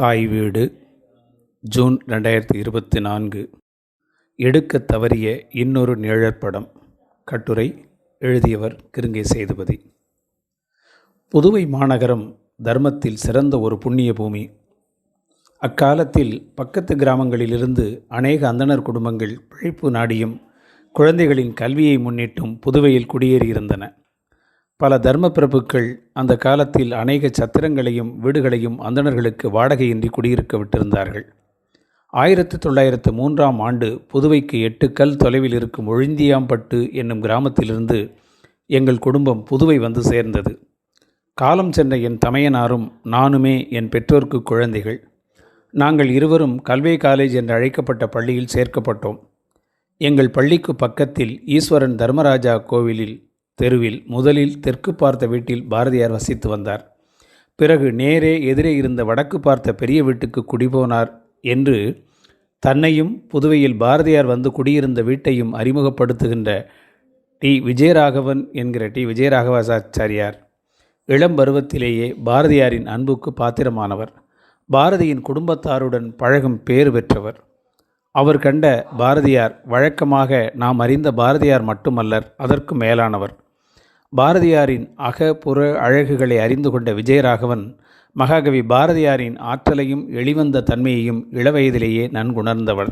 தாய் வீடு ஜூன் ரெண்டாயிரத்தி இருபத்தி நான்கு. எடுக்க தவறிய இன்னொரு நிழற்படம் கட்டுரை எழுதியவர் கிருங்கை சேதுபதி. புதுவை மாநகரம் தர்மத்தில் சிறந்த ஒரு புண்ணிய பூமி. அக்காலத்தில் பக்கத்து கிராமங்களிலிருந்து அநேக அந்தணர் குடும்பங்கள் பிழைப்பு நாடியும் குழந்தைகளின் கல்வியை முன்னிட்டும் புதுவையில் குடியேறியிருந்தன. பல தர்ம பிரபுக்கள் அந்த காலத்தில் அநேக சத்திரங்களையும் வீடுகளையும் அந்தணர்களுக்கு வாடகையின்றி குடியிருக்க விட்டிருந்தார்கள். ஆயிரத்தி தொள்ளாயிரத்து மூன்றாம் ஆண்டு புதுவைக்கு எட்டு கல் தொலைவில் இருக்கும் ஒழிந்தியாம்பட்டு என்னும் கிராமத்திலிருந்து எங்கள் குடும்பம் புதுவை வந்து சேர்ந்தது. காலம் சென்ற என் தமையனாரும் நானுமே என் பெற்றோருக்கு குழந்தைகள். நாங்கள் இருவரும் கல்வே காலேஜ் என்று அழைக்கப்பட்ட பள்ளியில் சேர்க்கப்பட்டோம். எங்கள் பள்ளிக்கு பக்கத்தில் ஈஸ்வரன் தர்மராஜா கோவிலில் தெருவில் முதலில் தெற்கு பார்த்த வீட்டில் பாரதியார் வசித்து வந்தார். பிறகு நேரே எதிரே இருந்த வடக்கு பார்த்த பெரிய வீட்டுக்கு குடிபோனார் என்று தன்னையும் புதுவையில் பாரதியார் வந்து குடியிருந்த வீட்டையும் அறிமுகப்படுத்துகின்ற டி. விஜயராகவன் என்கிற டி. விஜயராகவாசாச்சாரியார் இளம் பருவத்திலேயே பாரதியாரின் அன்புக்கு பாத்திரமானவர். பாரதியின் குடும்பத்தாருடன் பழகும் பேறு பெற்றவர். அவர் கண்ட பாரதியார் வழக்கமாக நாம் அறிந்த பாரதியார் மட்டுமல்லர் அதற்கு மேலானவர். பாரதியாரின் அக புற அழகுகளை அறிந்து கொண்ட விஜயராகவன் மகாகவி பாரதியாரின் ஆற்றலையும் எளிவந்த தன்மையையும் இளவயதிலேயே நன்குணர்ந்தவர்.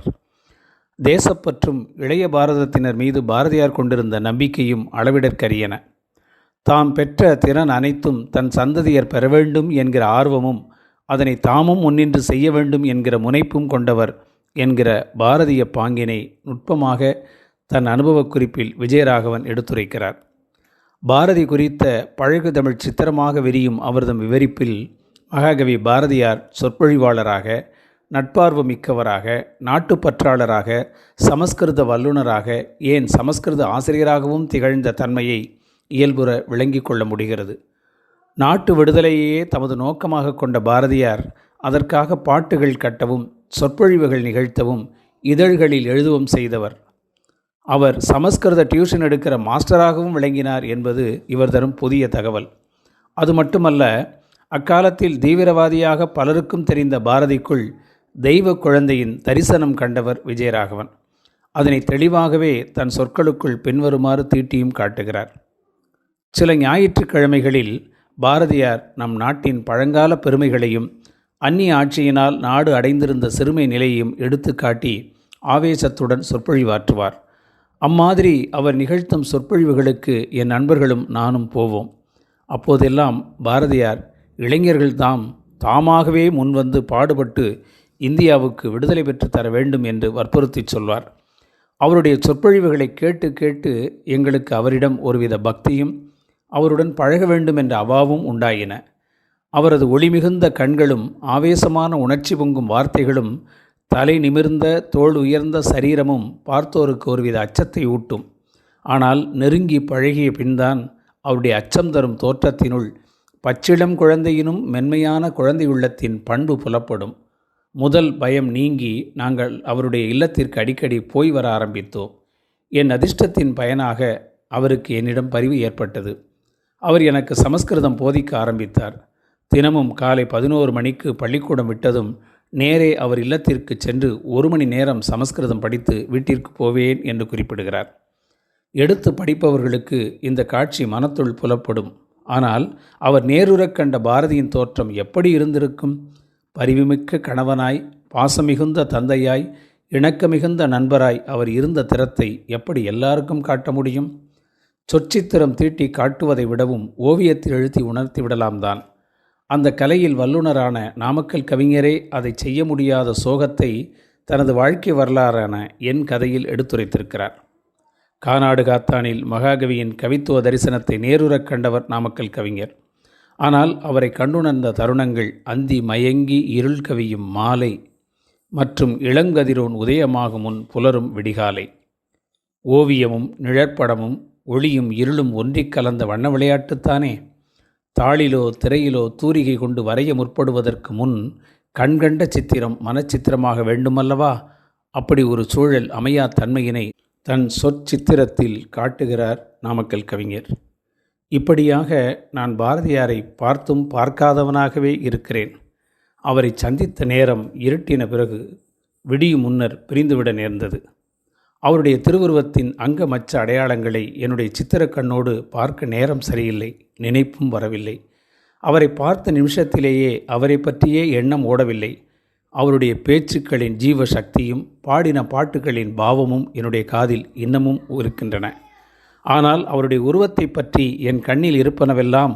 தேசப்பற்றும் இளைய பாரதத்தினர் மீது பாரதியார் கொண்டிருந்த நம்பிக்கையும் அளவிடற்கரியன. தாம் பெற்ற திறன் அனைத்தும் தன் சந்ததியர் பெற வேண்டும் என்கிற ஆர்வமும் அதனை தாமும் முன்னின்று செய்ய வேண்டும் என்கிற முனைப்பும் கொண்டவர் என்கிற பாரதிய பாங்கினை நுட்பமாக தன் அனுபவக் குறிப்பில் விஜயராகவன் எடுத்துரைக்கிறார். பாரதி குறித்த பழகு தமிழ் சித்திரமாக விரியும் அவர்தம் விவரிப்பில் மகாகவி பாரதியார் சொற்பொழிவாளராக நட்பார்வு மிக்கவராக நாட்டுப்பற்றாளராக சமஸ்கிருத வல்லுநராக ஏன் சமஸ்கிருத ஆசிரியராகவும் திகழ்ந்த தன்மையை இயல்புற விளங்கிக் கொள்ள முடிகிறது. நாட்டு விடுதலையே தமது நோக்கமாக கொண்ட பாரதியார் அதற்காக பாட்டுகள் கட்டவும் சொற்பொழிவுகள் நிகழ்த்தவும் இதழ்களில் எழுதவும் செய்தவர். அவர் சமஸ்கிருத டியூஷன் எடுக்கிற மாஸ்டராகவும் விளங்கினார் என்பது இவர் தரும் புதிய தகவல். அது மட்டுமல்ல அக்காலத்தில் தீவிரவாதியாக பலருக்கும் தெரிந்த பாரதிக்குள் தெய்வ குழந்தையின் தரிசனம் கண்டவர் விஜயராகவன். அதனை தெளிவாகவே தன் சொற்களுக்குள் பின்வருமாறு தீட்டியும் காட்டுகிறார். சில ஞாயிற்றுக்கிழமைகளில் பாரதியார் நம் நாட்டின் பழங்கால பெருமைகளையும் அந்நிய ஆட்சியினால் நாடு அடைந்திருந்த சிறுமை நிலையையும் எடுத்துக்காட்டி ஆவேசத்துடன் சொற்பொழிவாற்றுவார். அம்மாதிரி அவர் நிகழ்த்தும் சொற்பொழிவுகளுக்கு என் நண்பர்களும் நானும் போவோம். அப்போதெல்லாம் பாரதியார் இளைஞர்கள் தாம் தாமாகவே முன்வந்து பாடுபட்டு இந்தியாவுக்கு விடுதலை பெற்று தர வேண்டும் என்று வற்புறுத்தி சொல்வார். அவருடைய சொற்பொழிவுகளை கேட்டு கேட்டு எங்களுக்கு அவரிடம் ஒருவித பக்தியும் அவருடன் பழக வேண்டும் என்ற அவாவும் உண்டாயின. அவரது ஒளிமிகுந்த கண்களும் ஆவேசமான உணர்ச்சி பொங்கும் வார்த்தைகளும் தலை நிமிர்ந்த தோல் உயர்ந்த சரீரமும் பார்த்தோருக்கு ஒருவித அச்சத்தை ஊட்டும். ஆனால் நெருங்கி பழகிய பின்தான் அவருடைய அச்சம் தரும் தோற்றத்தினுள் பச்சிளம் குழந்தையினும் மென்மையான குழந்தை உள்ளத்தின் பண்பு புலப்படும். முதல் பயம் நீங்கி நாங்கள் அவருடைய இல்லத்திற்கு அடிக்கடி போய் வர ஆரம்பித்தோம். என் அதிர்ஷ்டத்தின் பயனாக அவருக்கு என்னிடம் பரிவு ஏற்பட்டது. அவர் எனக்கு சமஸ்கிருதம் போதிக்க ஆரம்பித்தார். தினமும் காலை பதினோரு மணிக்கு பள்ளிக்கூடம் விட்டதும் நேரே அவர் இல்லத்திற்கு சென்று ஒரு மணி நேரம் சமஸ்கிருதம் படித்து வீட்டிற்கு போவேன் என்று குறிப்பிடுகிறார். எடுத்து படிப்பவர்களுக்கு இந்த காட்சி மனத்துள் புலப்படும். ஆனால் அவர் நேருறக் கண்ட பாரதியின் தோற்றம் எப்படி இருந்திருக்கும்? பரிவுமிக்க கணவனாய் பாசமிகுந்த தந்தையாய் இணக்கமிகுந்த நண்பராய் அவர் இருந்த திறத்தை எப்படி எல்லாருக்கும் காட்ட முடியும்? சொற்சித்திரம் தீட்டி காட்டுவதை விடவும் ஓவியத்தில் எழுத்தி உணர்த்தி விடலாம் தான் அந்த கலையில் வல்லுனரான நாமக்கல் கவிஞரே அதை செய்ய முடியாத சோகத்தை தனது வாழ்க்கை வரலாறான என் கதையில் எடுத்துரைத்திருக்கிறார். கானாடு காத்தானில் மகாகவியின் கவித்துவ தரிசனத்தை நேருறக் கண்டவர் நாமக்கல் கவிஞர். ஆனால் அவரை கண்டுணர்ந்த தருணங்கள் அந்தி மயங்கி இருள் கவியும் மாலை மற்றும் இளங்கதிரோன் உதயமாகும் முன் புலரும் விடிகாலை. ஓவியமும் நிழற்படமும் ஒளியும் இருளும் ஒன்றிக் கலந்த வண்ண விளையாட்டுத்தானே? தாளிலோ திரையிலோ தூரிகை கொண்டு வரைய முற்படுவதற்கு முன் கண்கண்ட சித்திரம் மனச்சித்திரமாக வேண்டுமல்லவா? அப்படி ஒரு சூழல் அமையா தன்மையினை தன் சொற்சித்திரத்தில் காட்டுகிறார் நாமக்கல் கவிஞர். இப்படியாக நான் பாரதியாரை பார்த்தும் பார்க்காதவனாகவே இருக்கிறேன். அவரை சந்தித்த நேரம் இருட்டின பிறகு விடியும் முன்னர் பிரிந்துவிட நேர்ந்தது. அவருடைய திருவுருவத்தின் அங்க மச்ச அடையாளங்களை என்னுடைய சித்திரக்கண்ணோடு பார்க்க நேரம் சரியில்லை. நினைப்பும் வரவில்லை. அவரை பார்த்த நிமிஷத்திலேயே அவரை பற்றியே எண்ணம் ஓடவில்லை. அவருடைய பேச்சுக்களின் ஜீவ சக்தியும் பாடின பாட்டுகளின் பாவமும் என்னுடைய காதில் இன்னமும் இருக்கின்றன. ஆனால் அவருடைய உருவத்தை பற்றி என் கண்ணில் இருப்பனவெல்லாம்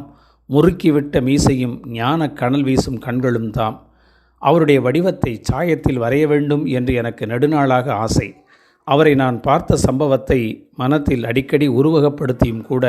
முறுக்கிவிட்ட மீசையும் ஞான கனல் வீசும் கண்களும் தாம். அவருடைய வடிவத்தை சாயத்தில் வரைய வேண்டும் என்று எனக்கு நெடுநாளாக ஆசை. அவரை நான் பார்த்த சம்பவத்தை மனத்தில் அடிக்கடி உருவகப்படுத்தியும் கூட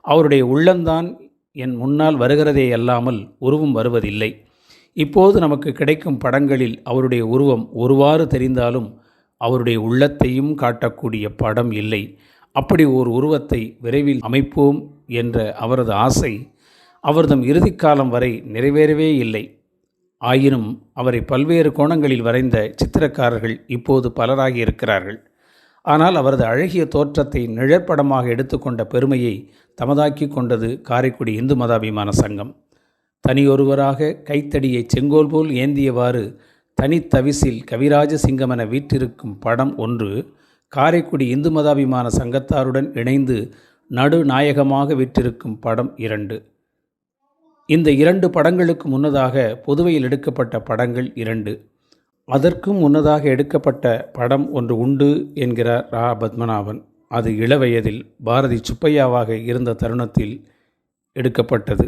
அவருடைய உள்ளந்தான் என் முன்னால் வருகிறதே அல்லாமல் உருவம் வருவதில்லை. இப்போது நமக்கு கிடைக்கும் படங்களில் அவருடைய உருவம் ஒருவாறு தெரிந்தாலும் அவருடைய உள்ளத்தையும் காட்டக்கூடிய படம் இல்லை. அப்படி ஒரு உருவத்தை விரைவில் அமைப்போம் என்ற அவரது ஆசை அவர்தம் இறுதிக்காலம் வரை நிறைவேறவே இல்லை. ஆயினும் அவரை பல்வேறு கோணங்களில் வரைந்த சித்திரக்காரர்கள் இப்போது பலராகி இருக்கிறார்கள் ஆனால் அவரது அழகிய தோற்றத்தை நிழற்படமாக எடுத்துக்கொண்ட பெருமையை தமதாக்கி கொண்டது காரைக்குடி இந்து மதாபிமான சங்கம். தனியொருவராக கைத்தடியை செங்கோல் போல் ஏந்தியவாறு தனித்தவிசில் கவிராஜ சிங்கமென வீற்றிருக்கும் படம் ஒன்று காரைக்குடி இந்து மதாபிமான சங்கத்தாருடன் இணைந்து நடுநாயகமாக விற்றிருக்கும் படம் இரண்டு. இந்த இரண்டு படங்களுக்கு முன்னதாக புதுவையில் எடுக்கப்பட்ட படங்கள் இரண்டு. அதற்கும் முன்னதாக எடுக்கப்பட்ட படம் ஒன்று உண்டு என்கிறார் ரா. பத்மநாபன். அது இளவயதில் பாரதி சுப்பையாவாக இருந்த தருணத்தில் எடுக்கப்பட்டது.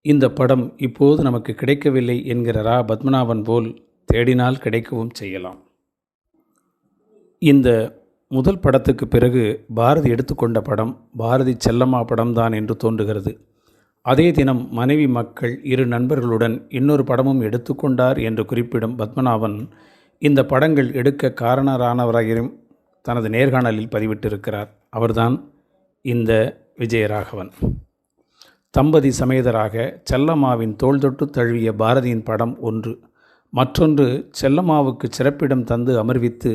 இந்த படம் இப்போது நமக்கு கிடைக்கவில்லை என்கிற ரா. பத்மநாபன் போல் தேடினால் கிடைக்கவும் செய்யலாம். இந்த முதல் படத்துக்கு பிறகு பாரதி எடுத்துக்கொண்ட படம் பாரதி செல்லம்மா படம்தான் என்று தோன்றுகிறது. அதே தினம் மனைவி மக்கள் இரு நண்பர்களுடன் இன்னொரு படமும் எடுத்துக்கொண்டார் என்று குறிப்பிடும் பத்மநாபன் இந்த படங்கள் எடுக்க காரணரானவராகவும் தனது நேர்காணலில் பதிவிட்டிருக்கிறார். அவர்தான் இந்த விஜயராகவன். தம்பதி சமேதராக செல்லம்மாவின் தோள் தொட்டு தழுவிய பாரதியின் படம் ஒன்று. மற்றொன்று செல்லம்மாவுக்கு சிறப்பிடம் தந்து அமர்வித்து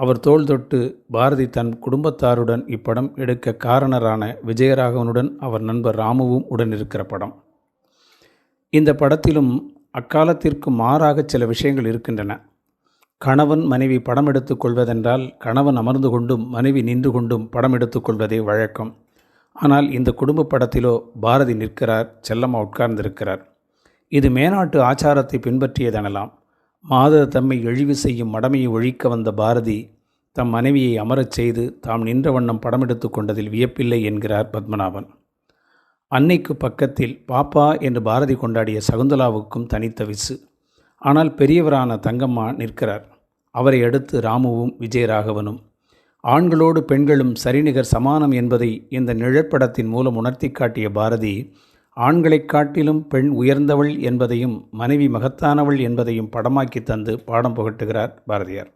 அவர் தோல் தொட்டு பாரதி தன் குடும்பத்தாருடன் இப்படம் எடுக்க காரணரான விஜயராகவனுடன் அவர் நண்பர் ராமுவும் உடன் இருக்கிற படம். இந்த படத்திலும் அக்காலத்திற்கு மாறாக சில விஷயங்கள் இருக்கின்றன. கணவன் மனைவி படம் எடுத்துக்கொள்வதென்றால் கணவன் அமர்ந்து கொண்டும் மனைவி நின்று கொண்டும் படம் எடுத்துக்கொள்வதே வழக்கம். ஆனால் இந்த குடும்ப படத்திலோ பாரதி நிற்கிறார் செல்லம்மா உட்கார்ந்திருக்கிறார். இது மேனாட்டு ஆச்சாரத்தை பின்பற்றியதெனலாம். மாதர் தம்மை இழிவு செய்யும் மடமையை ஒழிக்க வந்த பாரதி தம் மனைவியை அமரச் செய்து தாம் நின்ற வண்ணம் படம் எடுத்து கொண்டதில் வியப்பில்லை என்கிறார் பத்மநாபன். அன்னைக்கு பக்கத்தில் பாப்பா என்று பாரதி கொண்டாடிய சகுந்தலாவுக்கும் தனித்த விசு. ஆனால் பெரியவரான தங்கம்மா நிற்கிறார். அவரை அடுத்து ராமுவும் விஜயராகவனும். ஆண்களோடு பெண்களும் சரிநிகர் சமானம் என்பதை இந்த நிழற்படத்தின் மூலம் உணர்த்தி காட்டிய பாரதி ஆண்களைக் காட்டிலும் பெண் உயர்ந்தவள் என்பதையும் மனைவி மகத்தானவள் என்பதையும் படமாக்கி தந்து பாடம் புகட்டுகிறார் பாரதியார்.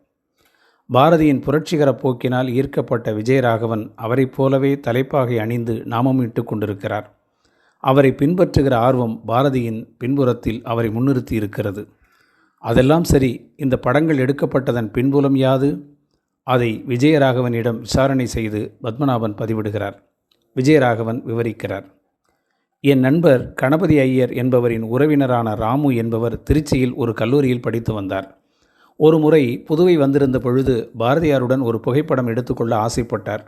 பாரதியின் புரட்சிகர போக்கினால் ஈர்க்கப்பட்ட விஜயராகவன் அவரைப் போலவே தலைப்பாகை அணிந்து நாமம் இட்டு கொண்டிருக்கிறார். அவரை பின்பற்றுகிற ஆர்வம் பாரதியின் பின்புறத்தில் அவரை முன்னிறுத்தி இருக்கிறது. அதெல்லாம் சரி இந்த படங்கள் எடுக்கப்பட்டதன் பின்புலம் யாது? அதை விஜயராகவனிடம் விசாரணை செய்து பத்மநாபன் பதிவிடுகிறார். விஜயராகவன் விவரிக்கிறார். என் நண்பர் கணபதி ஐயர் என்பவரின் உறவினரான ராமு என்பவர் திருச்சியில் ஒரு கல்லூரியில் படித்து வந்தார். ஒரு முறை புதுவை வந்திருந்த பொழுது பாரதியாருடன் ஒரு புகைப்படம் எடுத்துக்கொள்ள ஆசைப்பட்டார்.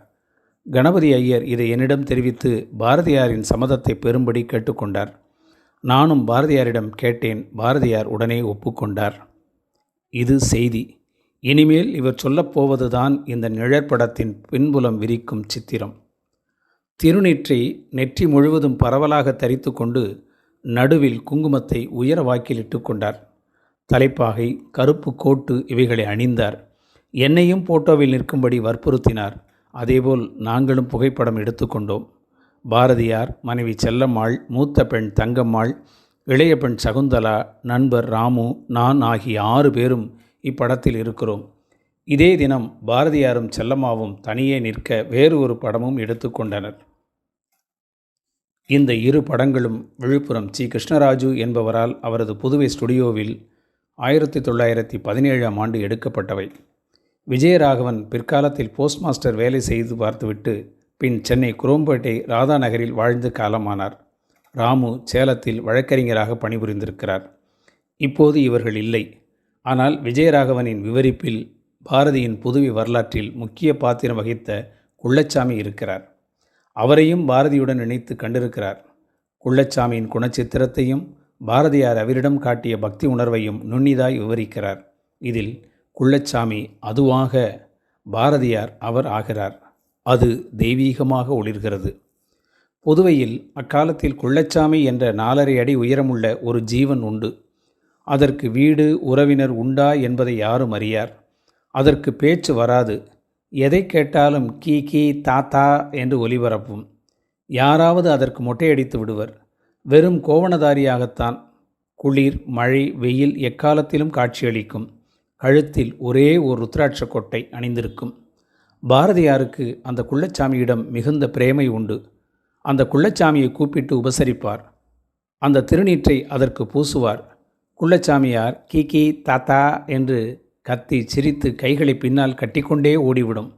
கணபதி ஐயர் இதை என்னிடம் தெரிவித்து பாரதியாரின் சம்மதத்தை பெறும்படி கேட்டுக்கொண்டார். நானும் பாரதியாரிடம் கேட்டேன். பாரதியார் உடனே ஒப்புக்கொண்டார். இது செய்தி. இனிமேல் இவர் சொல்லப்போவதுதான் இந்த நிழற்படத்தின் பின்புலம் விரிக்கும் சித்திரம். திருநெற்றி நெற்றி முழுவதும் பரவலாக தரித்து கொண்டு நடுவில் குங்குமத்தை உயர வாக்கிலிட்டு கொண்டார். தலைப்பாகை கருப்பு கோட்டு இவைகளை அணிந்தார். என்னையும் போட்டோவில் நிற்கும்படி வற்புறுத்தினார். அதேபோல் நாங்களும் புகைப்படம் எடுத்துக்கொண்டோம் பாரதியார் மனைவி செல்லம்மாள் மூத்த பெண் தங்கம்மாள் இளைய பெண் சகுந்தலா நண்பர் ராமு நான் ஆகிய ஆறு பேரும் இப்படத்தில் இருக்கிறோம். இதே தினம் பாரதியாரும் செல்லம்மாவும் தனியே நிற்க வேறு ஒரு படமும் எடுத்துக்கொண்டனர் இந்த இரு படங்களும் விழுப்புரம் சி. கிருஷ்ணராஜு என்பவரால் அவரது புதுவை ஸ்டுடியோவில் ஆயிரத்தி தொள்ளாயிரத்தி பதினேழாம் ஆண்டு எடுக்கப்பட்டவை. விஜயராகவன் பிற்காலத்தில் போஸ்ட் மாஸ்டர் வேலை செய்து பார்த்துவிட்டு பின் சென்னை குரோம்பேட்டை ராதா நகரில் வாழ்ந்து காலமானார். ராமு சேலத்தில் வழக்கறிஞராக பணிபுரிந்திருக்கிறார். இப்போது இவர்கள் இல்லை. ஆனால் விஜயராகவனின் விவரிப்பில் பாரதியின் புதுவி வரலாற்றில் முக்கிய பாத்திரம் வகித்த குள்ளச்சாமி இருக்கிறார். அவரையும் பாரதியுடன் இணைத்து கண்டிருக்கிறார். குள்ளச்சாமியின் குணச்சித்திரத்தையும் பாரதியார் அவரிடம் காட்டிய பக்தி உணர்வையும் நுண்ணிதாய் விவரிக்கிறார். இதில் குள்ளச்சாமி அதுவாக பாரதியார் அவர் ஆகிறார். அது தெய்வீகமாக ஒளிர்கிறது. புதுவையில் அக்காலத்தில் குள்ளச்சாமி என்ற நாலரை அடி உயரமுள்ள ஒரு ஜீவன் உண்டு. அதற்கு வீடு உறவினர் உண்டா என்பதை யாரும் அறியார். அதற்கு பேச்சு வராது. எதை கேட்டாலும் கீ கீ தாத்தா என்று ஒலிபரப்பும். யாராவது அதற்கு மொட்டையடித்து விடுவர். வெறும் கோவணதாரியாகத்தான். குளிர் மழை வெயில் எக்காலத்திலும் காட்சியளிக்கும். கழுத்தில் ஒரே ஒரு ருத்ராட்ச கொட்டை அணிந்திருக்கும். பாரதியாருக்கு அந்த குள்ளச்சாமியிடம் மிகுந்த பிரேமை உண்டு. அந்த குள்ளச்சாமியை கூப்பிட்டு உபசரிப்பார். அந்த திருநீற்றை அதற்கு பூசுவார். குள்ளச்சாமியார் கீ கீ தாத்தா என்று கத்தி சிரித்து கைகளை பின்னால் கட்டிக்கொண்டே ஓடிவிடும்.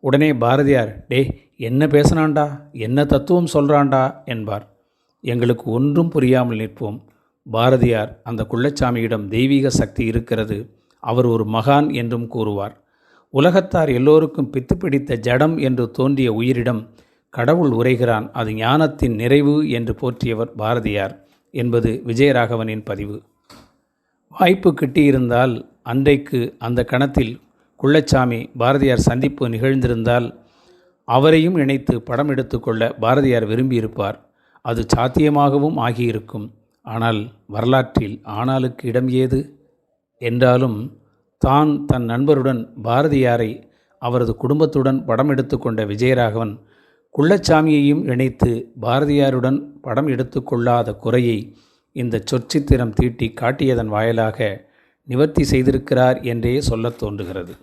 உடனே பாரதியார் டே என்ன பேசினான்டா என்ன தத்துவம் சொல்கிறான்டா என்பார். எங்களுக்கு ஒன்றும் புரியாமல் நிற்போம். பாரதியார் அந்த குள்ளச்சாமியிடம் தெய்வீக சக்தி இருக்கிறது. அவர் ஒரு மகான் என்றும் கூறுவார். உலகத்தார் எல்லோருக்கும் பித்து பிடித்த ஜடம் என்று தோன்றிய உயிரிடம் கடவுள் உரைகிறான் அது ஞானத்தின் நிறைவு என்று போற்றியவர் பாரதியார் என்பது விஜயராகவனின் பதிவு. வாய்ப்பு கிட்டியிருந்தால் அன்றைக்கு அந்த கணத்தில் குள்ளச்சாமி பாரதியார் சந்திப்பு நிகழ்ந்திருந்தால் அவரையும் இணைத்து படம் எடுத்துக்கொள்ள பாரதியார் விரும்பியிருப்பார். அது சாத்தியமாகவும் ஆகியிருக்கும். ஆனால் வரலாற்றில் ஆனாலுக்கு இடம் ஏது? என்றாலும் தான் தன் நண்பருடன் பாரதியாரை அவரது குடும்பத்துடன் படம் எடுத்துக்கொண்ட விஜயராகவன் குள்ளச்சாமியையும் இணைத்து பாரதியாருடன் படம் எடுத்துக்கொள்ளாத குறையை இந்த சொற்சித்திரம் தீட்டி காட்டியதன் வாயிலாக நிவர்த்தி செய்திருக்கிறார் என்றே சொல்லத் தோன்றுகிறது.